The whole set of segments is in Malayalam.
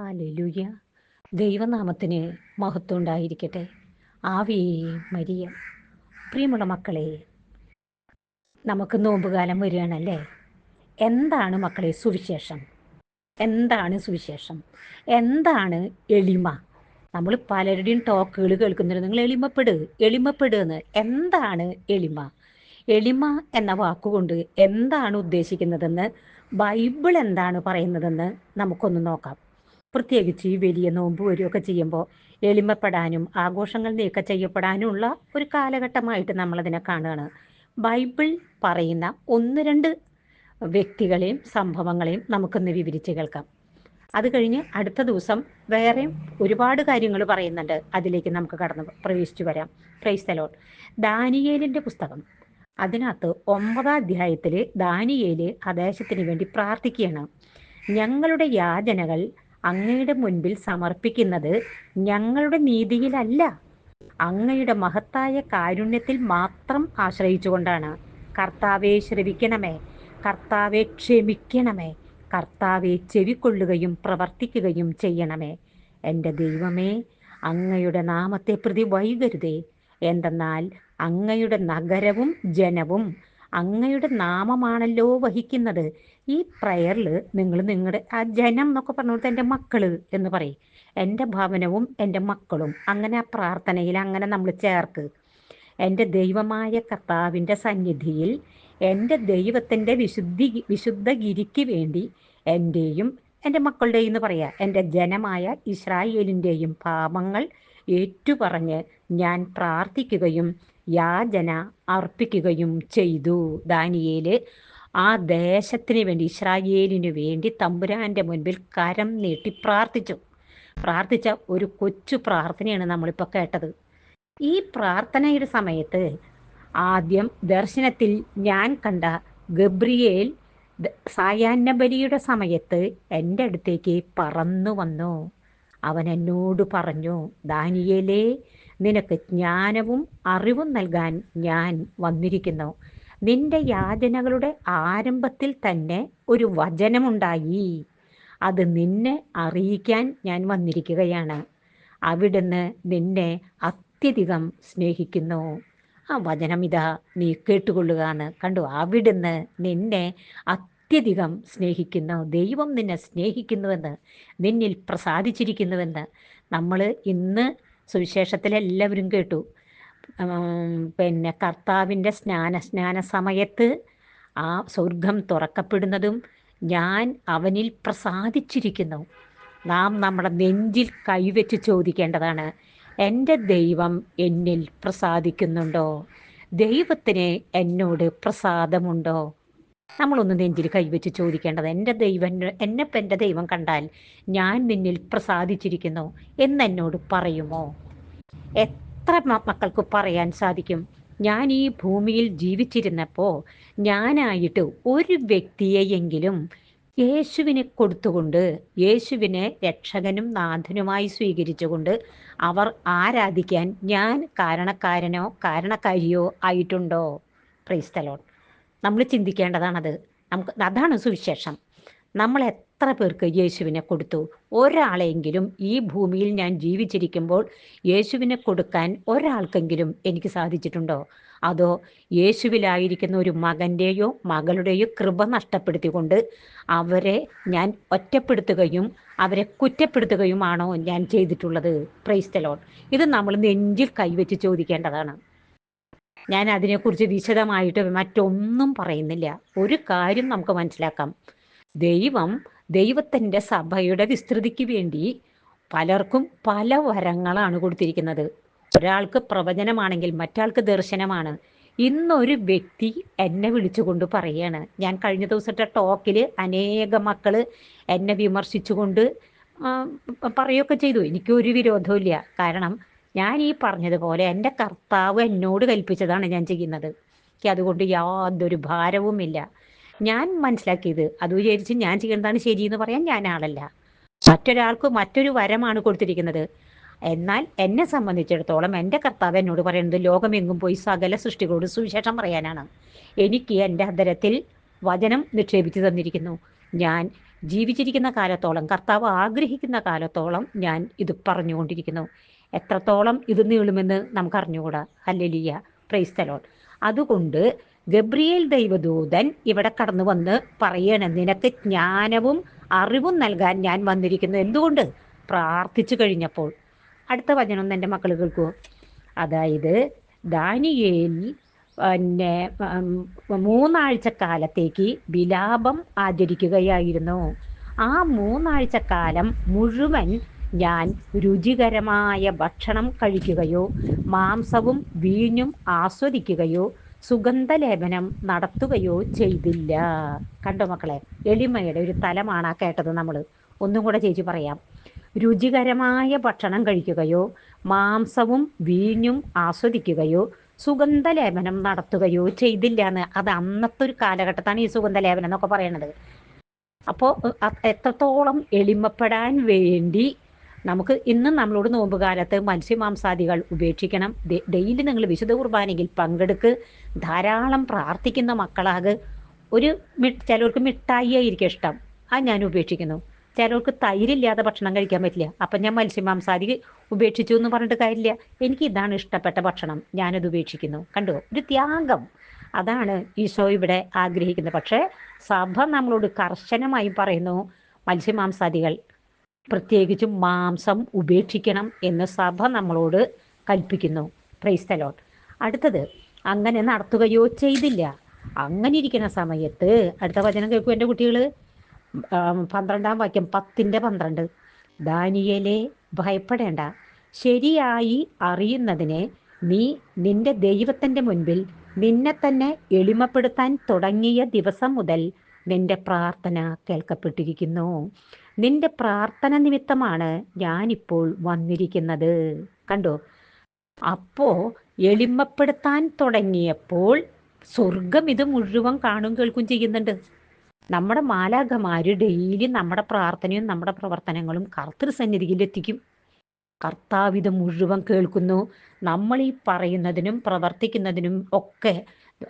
ഹാലലുയ ദൈവനാമത്തിന് മഹത്വം ഉണ്ടായിരിക്കട്ടെ. ആവിയേ മരിയ. പ്രിയമുള്ള മക്കളെ നമുക്ക് നോമ്പുകാലം വരികയാണല്ലേ? എന്താണ് മക്കളെ സുവിശേഷം? എന്താണ് സുവിശേഷം? എന്താണ് എളിമ? നമ്മൾ പലരുടെയും ടോക്കുകൾ കേൾക്കുന്നുണ്ട്. നിങ്ങൾ എളിമപ്പെടുക എളിമപ്പെടുകയെന്ന് എന്താണ് എളിമ? എളിമ എന്ന വാക്കുകൊണ്ട് എന്താണ് ഉദ്ദേശിക്കുന്നതെന്ന് ബൈബിൾ എന്താണ് പറയുന്നതെന്ന് നമുക്കൊന്ന് നോക്കാം. പ്രത്യേകിച്ച് ഈ വലിയ നോമ്പ് വരികയൊക്കെ ചെയ്യുമ്പോൾ എളിമപ്പെടാനും ആഘോഷങ്ങൾ നീക്കം ചെയ്യപ്പെടാനുമുള്ള ഒരു കാലഘട്ടമായിട്ട് നമ്മളതിനെ കാണുകയാണ്. ബൈബിൾ പറയുന്ന ഒന്ന് രണ്ട് വ്യക്തികളെയും സംഭവങ്ങളെയും നമുക്കൊന്ന് വിവരിച്ച് കേൾക്കാം. അത് കഴിഞ്ഞ് അടുത്ത ദിവസം വേറെയും ഒരുപാട് കാര്യങ്ങൾ പറയുന്നുണ്ട്. അതിലേക്ക് നമുക്ക് കടന്ന് പ്രവേശിച്ചു വരാം. പ്രൈസ് തലോൺ ദാനിയേലിന്റെ പുസ്തകം. അതിനകത്ത് ഒമ്പതാം അധ്യായത്തിൽ ദാനിയേൽ ആദേശത്തിന് വേണ്ടി പ്രാർത്ഥിക്കുകയാണ്. ഞങ്ങളുടെ യാചനകൾ അങ്ങയുടെ മുൻപിൽ സമർപ്പിക്കുന്നത് ഞങ്ങളുടെ നീതിയിലല്ല. അങ്ങയുടെ മഹത്തായ കാരുണ്യത്തിൽ മാത്രം ആശ്രയിച്ചുകൊണ്ടാണ്. കർത്താവെ ശ്രവിക്കണമേ. കർത്താവെ ക്ഷമിക്കണമേ. കർത്താവെ ചെവിക്കൊള്ളുകയും പ്രവർത്തിക്കുകയും ചെയ്യണമേ. എന്റെ ദൈവമേ അങ്ങയുടെ നാമത്തെ പ്രതി വൈകരുതേ. എന്തെന്നാൽ അങ്ങയുടെ നഗരവും ജനവും അങ്ങയുടെ നാമമാണല്ലോ വഹിക്കുന്നത്. ഈ പ്രയറിൽ നിങ്ങൾ നിങ്ങളുടെ ആ ജനം എന്നൊക്കെ പറഞ്ഞുകൊടുത്ത് എന്റെ മക്കൾ എന്ന് പറയും. എന്റെ ഭവനവും എന്റെ മക്കളും. അങ്ങനെ ആ പ്രാർത്ഥനയിൽ അങ്ങനെ നമ്മൾ ചേർക്ക് എന്റെ ദൈവമായ കർത്താവിന്റെ സന്നിധിയിൽ എന്റെ ദൈവത്തിന്റെ വിശുദ്ധി വിശുദ്ധഗിരിക്ക് വേണ്ടി എന്റെയും എന്റെ മക്കളുടെയും എന്ന് പറയാം എന്റെ ജനമായ ഇസ്രായേലിന്റെയും പാപങ്ങൾ ഏറ്റുപറഞ്ഞ് ഞാൻ പ്രാർത്ഥിക്കുകയും യാചന അർപ്പിക്കുകയും ചെയ്തു. ദാനിയേൽ ആ ദേശത്തിന് വേണ്ടി ഇസ്രായേലിന് വേണ്ടി തമ്പുരാന്റെ മുൻപിൽ കരം നീട്ടി പ്രാർത്ഥിച്ചു. പ്രാർത്ഥിച്ച ഒരു കൊച്ചു പ്രാർത്ഥനയാണ് നമ്മളിപ്പോൾ കേട്ടത്. ഈ പ്രാർത്ഥനയുടെ സമയത്ത് ആദ്യം ദർശനത്തിൽ ഞാൻ കണ്ട ഗബ്രിയേൽ സായാഹ്ന ബലിയുടെ സമയത്ത് എന്റെ അടുത്തേക്ക് പറന്നു വന്നു. അവൻ എന്നോട് പറഞ്ഞു ദാനിയേലേ നിനക്ക് ജ്ഞാനവും അറിവും നൽകാൻ ഞാൻ വന്നിരിക്കുന്നു. നിന്റെ യാചനകളുടെ ആരംഭത്തിൽ തന്നെ ഒരു വചനമുണ്ടായി. അത് നിന്നെ അറിയിക്കാൻ ഞാൻ വന്നിരിക്കുകയാണ്. അവിടുന്ന് നിന്നെ അത്യധികം സ്നേഹിക്കുന്നു. ആ വചനം ഇതാ നീ കേട്ടുകൊള്ളുക എന്ന് കണ്ടു? അവിടുന്ന് നിന്നെ അത്യധികം സ്നേഹിക്കുന്നു. ദൈവം നിന്നെ സ്നേഹിക്കുന്നുവെന്ന് നിന്നിൽ പ്രസാദിച്ചിരിക്കുന്നുവെന്ന് നമ്മൾ ഇന്ന് സുവിശേഷത്തിൽ എല്ലാവരും കേട്ടു. പിന്നെ കർത്താവിന്റെ സ്നാന സ്നാന സമയത്ത് ആ സ്വർഗം തുറക്കപ്പെടുന്നതും ഞാൻ അവനിൽ പ്രസാദിച്ചിരിക്കുന്നു. നാം നമ്മുടെ നെഞ്ചിൽ കൈവച്ച് ചോദിക്കേണ്ടതാണ് എന്റെ ദൈവം എന്നിൽ പ്രസാദിക്കുന്നുണ്ടോ? ദൈവത്തിന് എന്നോട് പ്രസാദമുണ്ടോ? നമ്മളൊന്ന് നെഞ്ചിൽ കൈവച്ച് ചോദിക്കേണ്ടത് എന്റെ ദൈവം എന്നെപ്പം എന്റെ ദൈവം കണ്ടാൽ ഞാൻ നിന്നിൽ പ്രസാദിച്ചിരിക്കുന്നു എന്നെന്നോട് പറയുമോ? എത്ര മക്കൾക്ക് പറയാൻ സാധിക്കും? ഞാൻ ഈ ഭൂമിയിൽ ജീവിച്ചിരുന്നപ്പോൾ ഞാനായിട്ട് ഒരു വ്യക്തിയെയെങ്കിലും യേശുവിനെ കൊടുത്തുകൊണ്ട് യേശുവിനെ രക്ഷകനും നാഥനുമായി സ്വീകരിച്ചുകൊണ്ട് അവർ ആരാധിക്കാൻ ഞാൻ കാരണക്കാരനോ കാരണക്കാരിയോ ആയിട്ടുണ്ടോ? ക്രൈസ്തലോൺ നമ്മൾ ചിന്തിക്കേണ്ടതാണത്. നമുക്ക് അതാണ് സുവിശേഷം. നമ്മൾ എത്ര പേർക്ക് യേശുവിനെ കൊടുത്തു? ഒരാളെങ്കിലും ഈ ഭൂമിയിൽ ഞാൻ ജീവിച്ചിരിക്കുമ്പോൾ യേശുവിനെ കൊടുക്കാൻ ഒരാൾക്കെങ്കിലും എനിക്ക് സാധിച്ചിട്ടുണ്ടോ? അതോ യേശുവിലായിരിക്കുന്ന ഒരു മകന്റെയോ മകളുടെയോ കൃപ നഷ്ടപ്പെടുത്തിക്കൊണ്ട് അവരെ ഞാൻ ഒറ്റപ്പെടുത്തുകയും അവരെ കുറ്റപ്പെടുത്തുകയുമാണോ ഞാൻ ചെയ്തിട്ടുള്ളത്? പ്രൈസ്തലോൺ ഇത് നമ്മൾ നെഞ്ചിൽ കൈവച്ച് ചോദിക്കേണ്ടതാണ്. ഞാൻ അതിനെക്കുറിച്ച് വിശദമായിട്ട് മറ്റൊന്നും പറയുന്നില്ല. ഒരു കാര്യം നമുക്ക് മനസ്സിലാക്കാം. ദൈവം ദൈവത്തിന്റെ സഭയുടെ വിസ്തൃതിക്ക് വേണ്ടി പലർക്കും പല വരങ്ങളാണ് കൊടുത്തിരിക്കുന്നത്. ഒരാൾക്ക് പ്രവചനമാണെങ്കിൽ മറ്റാൾക്ക് ദർശനമാണ്. ഇന്നൊരു വ്യക്തി എന്നെ വിളിച്ചുകൊണ്ട് പറയാണ്. ഞാൻ കഴിഞ്ഞ ദിവസത്തെ ടോക്കിൽ അനേക മക്കൾ എന്നെ വിമർശിച്ചുകൊണ്ട് പറയുകയൊക്കെ ചെയ്തു. എനിക്കൊരു വിരോധമില്ല കാരണം ഞാൻ ഈ പറഞ്ഞതുപോലെ എന്റെ കർത്താവ് എന്നോട് കൽപ്പിച്ചതാണ് ഞാൻ ചെയ്യുന്നത്. എനിക്ക് അതുകൊണ്ട് യാതൊരു ഭാരവുമില്ല ഞാൻ മനസ്സിലാക്കിയത് അത് വിചാരിച്ച് ഞാൻ ചെയ്യുന്നതാണ് ശരിയെന്ന് പറയാൻ ഞാൻ ആളല്ല. മറ്റൊരാൾക്ക് മറ്റൊരു വരമാണ് കൊടുത്തിരിക്കുന്നത്. എന്നാൽ എന്നെ സംബന്ധിച്ചിടത്തോളം എന്റെ കർത്താവ് എന്നോട് പറയുന്നത് ലോകമെങ്ങും പോയി സകല സൃഷ്ടികളോട് സുവിശേഷം പറയാനാണ്. എനിക്ക് എന്റെ അന്തരത്തിൽ വചനം നിക്ഷേപിച്ചു തന്നിരിക്കുന്നു. ഞാൻ ജീവിച്ചിരിക്കുന്ന കാലത്തോളം കർത്താവ് ആഗ്രഹിക്കുന്ന കാലത്തോളം ഞാൻ ഇത് പറഞ്ഞുകൊണ്ടിരിക്കുന്നു. എത്രത്തോളം ഇത് നീളുമെന്ന് നമുക്ക് അറിഞ്ഞുകൂടാ ഹല്ലലിയ പ്രൈസ്തലോൺ അതുകൊണ്ട് ഗബ്രിയേൽ ദൈവദൂതൻ ഇവിടെ കടന്നു വന്ന് പറയണ നിനക്ക് ജ്ഞാനവും അറിവും നൽകാൻ ഞാൻ വന്നിരിക്കുന്നു. എന്തുകൊണ്ട്? പ്രാർത്ഥിച്ചു കഴിഞ്ഞപ്പോൾ. അടുത്ത വചനം എന്റെ മക്കൾ കേൾക്കുമോ അതായത് ദാനിയേൽ പിന്നെ മൂന്നാഴ്ച കാലത്തേക്ക് വിലാപം ആചരിക്കുകയായിരുന്നു. ആ മൂന്നാഴ്ച കാലം മുഴുവൻ ഞാൻ രുചികരമായ ഭക്ഷണം കഴിക്കുകയോ മാംസവും വീഞ്ഞും ആസ്വദിക്കുകയോ സുഗന്ധലേപനം നടത്തുകയോ ചെയ്തില്ല. കണ്ടോ മക്കളെ? എളിമയുടെ ഒരു തലമാണ് കേട്ടത് നമ്മൾ ഒന്നും കൂടെ ചേച്ചി പറയാം. രുചികരമായ ഭക്ഷണം കഴിക്കുകയോ മാംസവും വീഞ്ഞും ആസ്വദിക്കുകയോ സുഗന്ധലേപനം നടത്തുകയോ ചെയ്തില്ല എന്ന് അത് അന്നത്തെ ഒരു കാലഘട്ടത്താണ് ഈ സുഗന്ധലേപനം എന്നൊക്കെ പറയണത്. അപ്പോൾ എത്രത്തോളം എളിമപ്പെടാൻ വേണ്ടി നമുക്ക് ഇന്നും നമ്മളോട് നോമ്പുകാലത്ത് മത്സ്യമാംസാദികൾ ഉപേക്ഷിക്കണം. ഡെയിലി നിങ്ങൾ വിശുദ്ധ കുർബാനയിൽ പങ്കെടുക്ക്. ധാരാളം പ്രാർത്ഥിക്കുന്ന മക്കളാക്. ഒരു ചിലർക്ക് മിഠായി ആയിരിക്കും ഇഷ്ടം. ആ ഞാൻ ഉപേക്ഷിക്കുന്നു. ചിലർക്ക് തൈരില്ലാതെ ഭക്ഷണം കഴിക്കാൻ പറ്റില്ല. അപ്പം ഞാൻ മത്സ്യമാംസാദി ഉപേക്ഷിച്ചു എന്ന് പറഞ്ഞിട്ട് കാര്യമില്ല. എനിക്ക് ഇതാണ് ഇഷ്ടപ്പെട്ട ഭക്ഷണം. ഞാനത് ഉപേക്ഷിക്കുന്നു. കണ്ടു? ഒരു ത്യാഗം. അതാണ് ഈശോ ഇവിടെ ആഗ്രഹിക്കുന്നത്. പക്ഷേ സഭ നമ്മളോട് കർശനമായി പറയുന്നു മത്സ്യമാംസാദികൾ പ്രത്യേകിച്ചും മാംസം ഉപേക്ഷിക്കണം എന്ന് സഭ നമ്മളോട് കൽപ്പിക്കുന്നു. പ്രൈസ്തലോട്ട് അടുത്തത് അങ്ങനെ നടത്തുകയോ ചെയ്തില്ല. അങ്ങനെ ഇരിക്കുന്ന സമയത്ത് അടുത്ത വചനം കേൾക്കും എന്റെ കുട്ടികൾ പന്ത്രണ്ടാം വാക്യം പത്തിന്റെ പന്ത്രണ്ട്. ദാനിയലെ ഭയപ്പെടേണ്ട. ശരിയായി അറിയുന്നതിനെ നീ നിന്റെ ദൈവത്തിന്റെ മുൻപിൽ നിന്നെ തന്നെ എളിമപ്പെടുത്താൻ തുടങ്ങിയ ദിവസം മുതൽ നിന്റെ പ്രാർത്ഥന കേൾക്കപ്പെട്ടിരിക്കുന്നു. നിന്റെ പ്രാർത്ഥന നിമിത്തമാണ് ഞാനിപ്പോൾ വന്നിരിക്കുന്നത്. കണ്ടോ? അപ്പോ എളിമപ്പെടുത്താൻ തുടങ്ങിയപ്പോൾ സ്വർഗം ഇത് മുഴുവൻ കാണും കേൾക്കും ചെയ്യുന്നുണ്ട്. നമ്മുടെ മാലാഖമാര് ഡെയിലി നമ്മുടെ പ്രാർത്ഥനയും നമ്മുടെ പ്രവർത്തനങ്ങളും കർത്തൃ സന്നിധിയിൽ എത്തിക്കും. കർത്താവ് ഇത് മുഴുവൻ കേൾക്കുന്നു. നമ്മൾ ഈ പറയുന്നതിനും പ്രവർത്തിക്കുന്നതിനും ഒക്കെ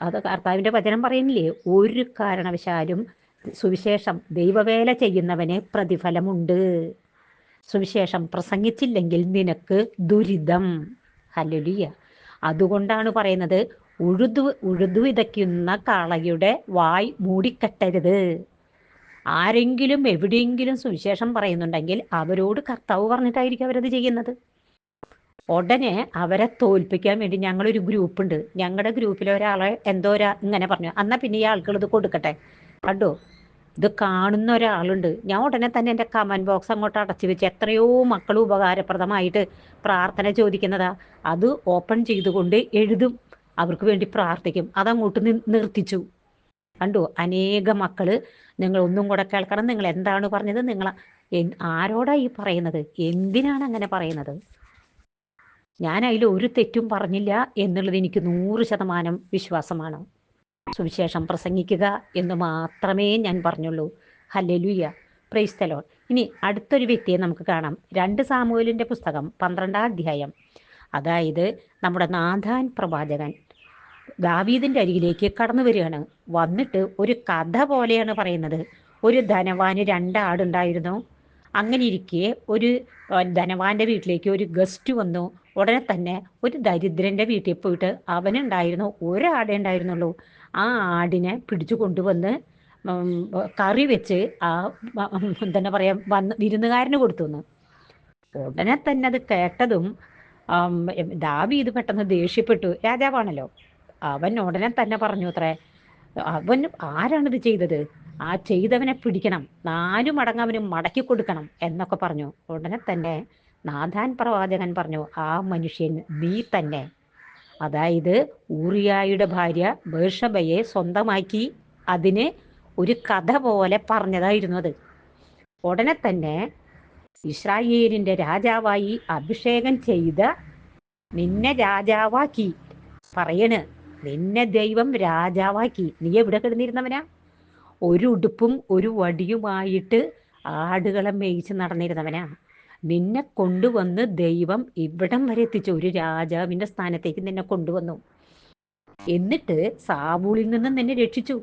അത് കർത്താവിന്റെ വചനം പറയുന്നില്ലേ? ഒരു കാരണവശാലും സുവിശേഷം ദൈവവേല ചെയ്യുന്നവന് പ്രതിഫലമുണ്ട്. സുവിശേഷം പ്രസംഗിച്ചില്ലെങ്കിൽ നിനക്ക് ദുരിതം. ഹലുലിയ അതുകൊണ്ടാണ് പറയുന്നത് ഉഴുതു ഉഴുതു വിതയ്ക്കുന്ന കാളയുടെ വായ് മൂടിക്കെട്ടരുത്. ആരെങ്കിലും എവിടെയെങ്കിലും സുവിശേഷം പറയുന്നുണ്ടെങ്കിൽ അവരോട് കർത്താവ് പറഞ്ഞിട്ടായിരിക്കും അവരത് ചെയ്യുന്നത്. ഉടനെ അവരെ തോൽപ്പിക്കാൻ വേണ്ടി ഞങ്ങളൊരു ഗ്രൂപ്പ് ഉണ്ട് ഞങ്ങളുടെ ഗ്രൂപ്പിലെ ഒരാളെ എന്തോരാ ഇങ്ങനെ പറഞ്ഞു. എന്നാൽ പിന്നെ ഈ ആൾക്കുള്ളത് കൊടുക്കട്ടെ? കണ്ടോ? ഇത് കാണുന്ന ഒരാളുണ്ട്. ഞാൻ ഉടനെ തന്നെ എന്റെ കമന്റ് ബോക്സ് അങ്ങോട്ട് അടച്ചു വെച്ച് എത്രയോ മക്കൾ ഉപകാരപ്രദമായിട്ട് പ്രാർത്ഥന ചോദിക്കുന്നതാ. അത് ഓപ്പൺ ചെയ്തുകൊണ്ട് എഴുതും. അവർക്ക് വേണ്ടി പ്രാർത്ഥിക്കും. അതങ്ങോട്ട് നിർത്തിച്ചു. കണ്ടു? അനേക മക്കൾ നിങ്ങൾ ഒന്നും കൂടെ കേൾക്കണം. നിങ്ങൾ എന്താണ് പറഞ്ഞത്? നിങ്ങൾ ആരോടാ ഈ പറയുന്നത്? എന്തിനാണ് അങ്ങനെ പറയുന്നത്? ഞാൻ അതിൽ ഒരു തെറ്റും പറഞ്ഞില്ല എന്നുള്ളത് എനിക്ക് നൂറ് ശതമാനം വിശ്വാസമാണ്. സുവിശേഷം പ്രസംഗിക്കുക എന്ന് മാത്രമേ ഞാൻ പറഞ്ഞുള്ളൂ. ഹല്ലെലുയ്യ പ്രൈസ്തലോൺ ഇനി അടുത്തൊരു വ്യക്തിയെ നമുക്ക് കാണാം. രണ്ട് സാമൂഹലിന്റെ പുസ്തകം പന്ത്രണ്ടാം അധ്യായം. അതായത് നമ്മുടെ നാഥാൻ പ്രവാചകൻ. ദാവീദിന്റെ അരികിലേക്ക് കടന്നു വരികയാണ്. വന്നിട്ട് ഒരു കഥ പോലെയാണ് പറയുന്നത്. ഒരു ധനവാന് രണ്ടാടുണ്ടായിരുന്നു. അങ്ങനെ ഇരിക്കെ ഒരു ധനവാന്റെ വീട്ടിലേക്ക് ഒരു ഗസ്റ്റ് വന്നു. ഉടനെ തന്നെ ഒരു ദരിദ്രന്റെ വീട്ടിൽ പോയിട്ട് അവനുണ്ടായിരുന്നു ഒരാടേ ഉണ്ടായിരുന്നുള്ളൂ. ആ ആടിനെ പിടിച്ചു കൊണ്ടുവന്ന് കറി വെച്ച് ആ എന്താ പറയാ വന്ന് വിരുന്നുകാരന് കൊടുത്തു ഉടനെ തന്നെ അത് കേട്ടതും ദാവീദ് പെട്ടെന്ന് ദേഷ്യപ്പെട്ടു. രാജാവാണല്ലോ. അവൻ ഉടനെ തന്നെ പറഞ്ഞു അത്രേ അവൻ ആരാണിത് ചെയ്തത്? ആ ചെയ്തവനെ പിടിക്കണം നാലു മടങ്ങ് അവന് മടക്കി കൊടുക്കണം എന്നൊക്കെ പറഞ്ഞു. ഉടനെ തന്നെ നാഥാൻ പ്രവാചകൻ പറഞ്ഞു ആ മനുഷ്യൻ നീ തന്നെ. അതായത് ഊറിയായുടെ ഭാര്യ ബേർഷബയെ സ്വന്തമാക്കി അതിന് ഒരു കഥ പോലെ പറഞ്ഞതായിരുന്നു അത്. ഉടനെ തന്നെ ഇസ്രായേലിന്റെ രാജാവായി അഭിഷേകം ചെയ്ത നിന്നെ രാജാവാക്കി പറയണ്. നിന്നെ ദൈവം രാജാവാക്കി. നീ എവിടെ കിടന്നിരുന്നവനാ? ഒരു ഉടുപ്പും ഒരു വടിയുമായിട്ട് ആടുകളെ മേയിച്ച് നടന്നിരുന്നവനാ. നിന്നെ കൊണ്ടുവന്ന് ദൈവം ഇവിടം വരെ എത്തിച്ചു. ഒരു രാജാവിന്റെ സ്ഥാനത്തേക്ക് നിന്നെ കൊണ്ടുവന്നു. എന്നിട്ട് സാവൂളിൽ നിന്ന് നിന്നെ രക്ഷിച്ചു.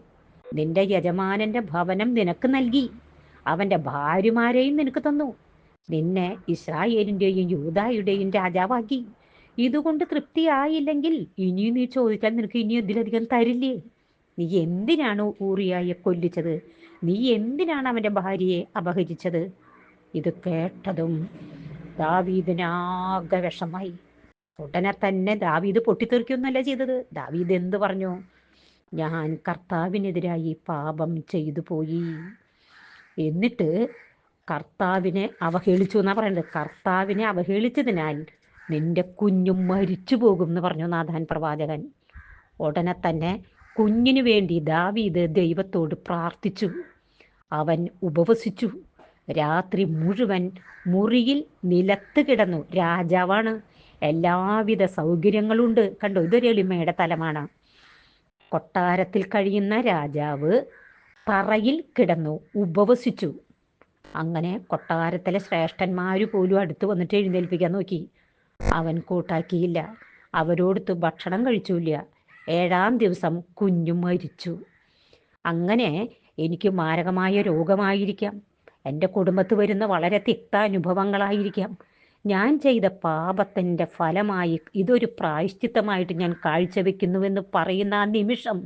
നിന്റെ യജമാനന്റെ ഭവനം നിനക്ക് നൽകി. അവന്റെ ഭാര്യമാരെയും നിനക്ക് തന്നു. നിന്നെ ഇസ്രായേലിന്റെയും യൂതായുടെയും രാജാവാക്കി. ഇതുകൊണ്ട് തൃപ്തിയായില്ലെങ്കിൽ ഇനിയും നീ ചോദിച്ചാൽ നിനക്ക് ഇനിയും ഇതിലധികം തരില്ലേ? നീ എന്തിനാണ് ഊറിയായെ കൊല്ലിച്ചത്? നീ എന്തിനാണ് അവന്റെ ഭാര്യയെ അപഹരിച്ചത്? ഇത് കേട്ടതും ദാവീദിനാകെ വിഷമായി. ഉടനെ തന്നെ ദാവീദ് പൊട്ടിത്തെറിക്കൊന്നല്ല ചെയ്തത്. ദാവീദ് എന്ത് പറഞ്ഞു? ഞാൻ കർത്താവിനെതിരായി പാപം ചെയ്തു പോയി. എന്നിട്ട് കർത്താവിനെ അവഹേളിച്ചു എന്നാ പറയുന്നത് കർത്താവിനെ അവഹേളിച്ചതിനാൽ നിന്റെ കുഞ്ഞും മരിച്ചു പോകും എന്ന് പറഞ്ഞു നാഥാൻ പ്രവാചകൻ. ഉടനെ തന്നെ കുഞ്ഞിനു വേണ്ടി ദാവീദ് ദൈവത്തോട് പ്രാർത്ഥിച്ചു. അവൻ ഉപവസിച്ചു. രാത്രി മുഴുവൻ മുറിയിൽ നിലത്ത് കിടന്നു. രാജാവാണ്. എല്ലാവിധ സൗകര്യങ്ങളുണ്ട്. കണ്ടോ? ഇതൊരു എളിമയുടെ തലമാണ്. കൊട്ടാരത്തിൽ കഴിയുന്ന രാജാവ് തറയിൽ കിടന്നു ഉപവസിച്ചു. അങ്ങനെ കൊട്ടാരത്തിലെ ശ്രേഷ്ഠന്മാർ പോലും അടുത്ത് വന്നിട്ട് എഴുന്നേൽപ്പിക്കാൻ നോക്കി. അവൻ കൂട്ടാക്കിയില്ല. അവരോടുത്ത് ഭക്ഷണം കഴിച്ചില്ല. ഏഴാം ദിവസം കുഞ്ഞു മരിച്ചു. അങ്ങനെ എനിക്ക് മാരകമായ രോഗമായിരിക്കാം. എന്റെ കുടുംബത്ത് വരുന്ന വളരെ തിക്ത അനുഭവങ്ങളായിരിക്കാം. ഞാൻ ചെയ്ത പാപത്തിന്റെ ഫലമായി ഇതൊരു പ്രായശ്ചിത്തമായിട്ട് ഞാൻ കാഴ്ചവെക്കുന്നുവെന്ന് പറയുന്ന ആ നിമിഷം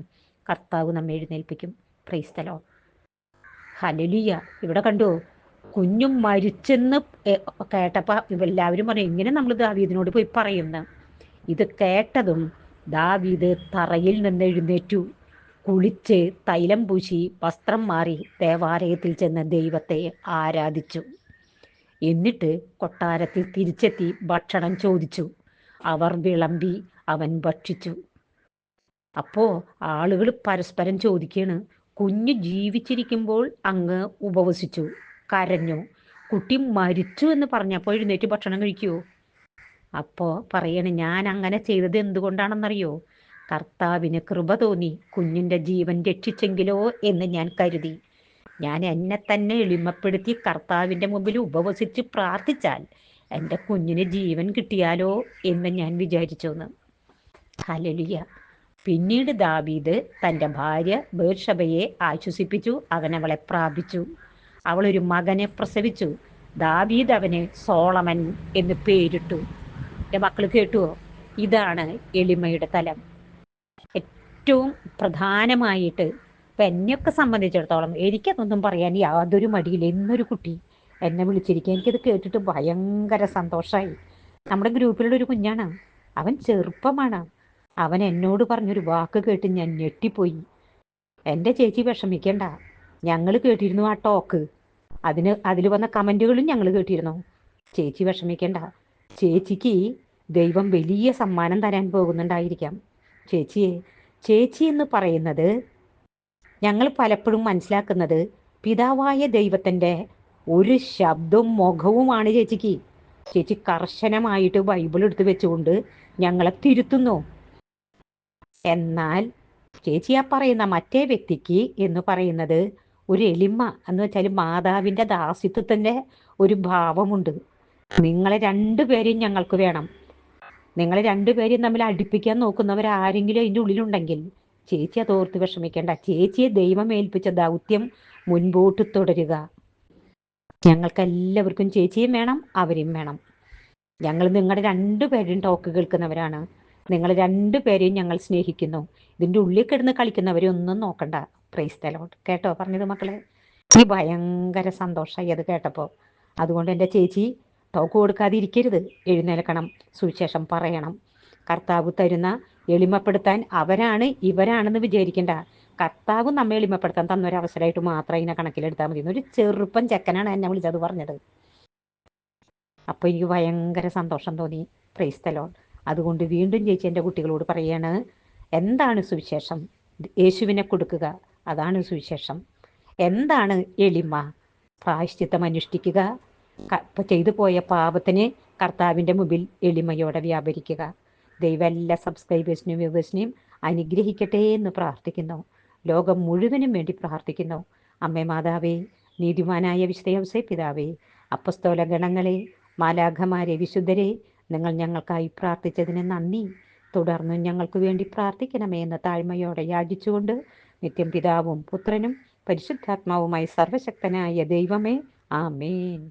കർത്താവ് നമ്മെ എഴുന്നേൽപ്പിക്കും. ക്രൈസ്തലോ ഹലലിയ ഇവിടെ കണ്ടു? കുഞ്ഞും മരിച്ചെന്ന് കേട്ടപ്പോൾ എല്ലാവരും പറഞ്ഞു ഇങ്ങനെ നമ്മൾ ദാവീദിനോട് പോയി പറയുന്നു. ഇത് കേട്ടതും ദാവീദ് തറയിൽ നിന്ന് എഴുന്നേറ്റു. കുളിച്ച് തൈലം പൂശി വസ്ത്രം മാറി ദേവാലയത്തിൽ ചെന്ന് ദൈവത്തെ ആരാധിച്ചു. എന്നിട്ട് കൊട്ടാരത്തിൽ തിരിച്ചെത്തി ഭക്ഷണം ചോദിച്ചു. അവർ വിളമ്പി അവൻ ഭക്ഷിച്ചു. അപ്പോൾ ആളുകൾ പരസ്പരം ചോദിക്കുകയാണ് കുഞ്ഞ് ജീവിച്ചിരിക്കുമ്പോൾ അങ്ങ് ഉപവസിച്ചു കരഞ്ഞു കുട്ടി മരിച്ചു എന്ന് പറഞ്ഞപ്പോൾ എഴുന്നേറ്റ് ഭക്ഷണം കഴിക്കുമോ അപ്പോൾ പറയണേ ഞാൻ അങ്ങനെ ചെയ്തത് എന്തുകൊണ്ടാണെന്നറിയോ? കർത്താവിന് കൃപ തോന്നി കുഞ്ഞിന്റെ ജീവൻ രക്ഷിച്ചെങ്കിലോ എന്ന് ഞാൻ കരുതി. ഞാൻ എന്നെ തന്നെ എളിമപ്പെടുത്തി കർത്താവിന്റെ മുമ്പിൽ ഉപവസിച്ച് പ്രാർത്ഥിച്ചാൽ എന്റെ കുഞ്ഞിന് ജീവൻ കിട്ടിയാലോ എന്ന് ഞാൻ വിചാരിച്ചു എന്ന് ഹലലിയ പിന്നീട് ദാവീദ് തന്റെ ഭാര്യ ബേർഷബയെ ആശ്വസിപ്പിച്ചു അവനവളെ പ്രാപിച്ചു. അവളൊരു മകനെ പ്രസവിച്ചു. ദാവീദ് അവനെ സോളമൻ എന്ന് പേരിട്ടു. എന്റെ മക്കൾ കേട്ടുവോ? ഇതാണ് എളിമയുടെ തലം. ഏറ്റവും പ്രധാനമായിട്ട് ഇപ്പം എന്നെയൊക്കെ സംബന്ധിച്ചിടത്തോളം എനിക്കതൊന്നും പറയാൻ യാതൊരു മടിയില്ല. എന്നൊരു കുട്ടി എന്നെ വിളിച്ചിരിക്കുക. എനിക്കത് കേട്ടിട്ട് ഭയങ്കര സന്തോഷമായി നമ്മുടെ ഗ്രൂപ്പിലുള്ള ഒരു കുഞ്ഞാണ്. അവൻ ചെറുപ്പമാണ്. അവൻ എന്നോട് പറഞ്ഞൊരു വാക്ക് കേട്ട് ഞാൻ ഞെട്ടിപ്പോയി. എന്റെ ചേച്ചി വിഷമിക്കണ്ട. ഞങ്ങൾ കേട്ടിരുന്നു ആ ടോക്ക്. അതിന് അതിൽ വന്ന കമന്റുകളും ഞങ്ങൾ കേട്ടിരുന്നു. ചേച്ചി വിഷമിക്കണ്ട. ചേച്ചിക്ക് ദൈവം വലിയ സമ്മാനം തരാൻ പോകുന്നുണ്ടായിരിക്കാം. ചേച്ചിയെ ചേച്ചി എന്ന് പറയുന്നത് ഞങ്ങൾ പലപ്പോഴും മനസ്സിലാക്കുന്നത് പിതാവായ ദൈവത്തിന്റെ ഒരു ശബ്ദവും മുഖവുമാണ് ചേച്ചിക്ക്. ചേച്ചി കർശനമായിട്ട് ബൈബിൾ എടുത്ത് വെച്ചുകൊണ്ട് ഞങ്ങളെ തിരുത്തുന്നു. എന്നാൽ ചേച്ചി ആ പറയുന്ന മറ്റേ വ്യക്തിക്ക് എന്ന് പറയുന്നത് ഒരു എളിമ എന്ന് വെച്ചാൽ മാതാവിന്റെ ദാസിത്വത്തിന്റെ ഒരു ഭാവമുണ്ട്. നിങ്ങളെ രണ്ടുപേരെയും ഞങ്ങൾക്ക് വേണം. നിങ്ങളെ രണ്ടുപേരെയും തമ്മിൽ അടുപ്പിക്കാൻ നോക്കുന്നവർ ആരെങ്കിലും അതിന്റെ ഉള്ളിലുണ്ടെങ്കിൽ ചേച്ചി അത് ഓർത്ത് വിഷമിക്കേണ്ട. ചേച്ചിയെ ദൈവം ഏൽപ്പിച്ച ദൗത്യം മുൻപോട്ട് തുടരുക. ഞങ്ങൾക്ക് എല്ലാവർക്കും ചേച്ചിയും വേണം അവരെയും വേണം. ഞങ്ങൾ നിങ്ങളുടെ രണ്ടുപേരുടെയും ടോക്ക് കേൾക്കുന്നവരാണ്. നിങ്ങൾ രണ്ടുപേരെയും ഞങ്ങൾ സ്നേഹിക്കുന്നു. ഇതിന്റെ ഉള്ളിൽ കിടന്ന് കളിക്കുന്നവരെ ഒന്നും നോക്കണ്ട. പ്രൈസ് തലോട്ട് കേട്ടോ പറഞ്ഞത് മക്കളെ? ഈ ഭയങ്കര സന്തോഷമായി അത് കേട്ടപ്പോൾ അതുകൊണ്ട് എന്റെ ചേച്ചി ടോക്ക് കൊടുക്കാതിരിക്കരുത്. എഴുന്നേൽക്കണം. സുവിശേഷം പറയണം. കർത്താവ് തരുന്ന എളിമപ്പെടുത്താൻ അവരാണ് ഇവരാണെന്ന് വിചാരിക്കേണ്ട. കർത്താവ് നമ്മെ എളിമപ്പെടുത്താൻ തന്നൊരവസരമായിട്ട് മാത്രം ഇതിനെ കണക്കിലെടുത്താൽ മതി. ഒരു ചെറുപ്പം ചെക്കനാണ് എന്നെ വിളിച്ചത് പറഞ്ഞത്. അപ്പോൾ എനിക്ക് ഭയങ്കര സന്തോഷം തോന്നി. പ്രൈസ്തലോൺ അതുകൊണ്ട് വീണ്ടും ചേച്ചി എന്റെ കുട്ടികളോട് പറയാണ് എന്താണ് സുവിശേഷം? യേശുവിനെ കൊടുക്കുക. അതാണ് സുവിശേഷം. എന്താണ് എളിമ? പ്രായശ്ചിത്തം അനുഷ്ഠിക്കുക ചെയ്തു പോയ പാപത്തിന് കർത്താവിന്റെ മുമ്പിൽ എളിമയോടെ വ്യാപരിക്കുക. ദൈവം എല്ലാ സബ്സ്ക്രൈബേഴ്സിനെയും വ്യൂവേഴ്സിനെയും അനുഗ്രഹിക്കട്ടെ എന്ന് പ്രാർത്ഥിക്കുന്നു. ലോകം മുഴുവനും വേണ്ടി പ്രാർത്ഥിക്കുന്നു. അമ്മേ മാതാവേ നീതിമാനായ വിശുദ്ധയവസേ പിതാവേ അപ്പസ്തോല ഗണങ്ങളെ മാലാഖമാരെ വിശുദ്ധരെ നിങ്ങൾ ഞങ്ങൾക്കായി പ്രാർത്ഥിച്ചതിന് നന്ദി. തുടർന്നും ഞങ്ങൾക്ക് വേണ്ടി പ്രാർത്ഥിക്കണമേ എന്ന് താഴ്മയോടെ യാചിച്ചുകൊണ്ട് നിത്യം പിതാവും പുത്രനും പരിശുദ്ധാത്മാവുമായി സർവശക്തനായ ദൈവമേ ആമേൻ.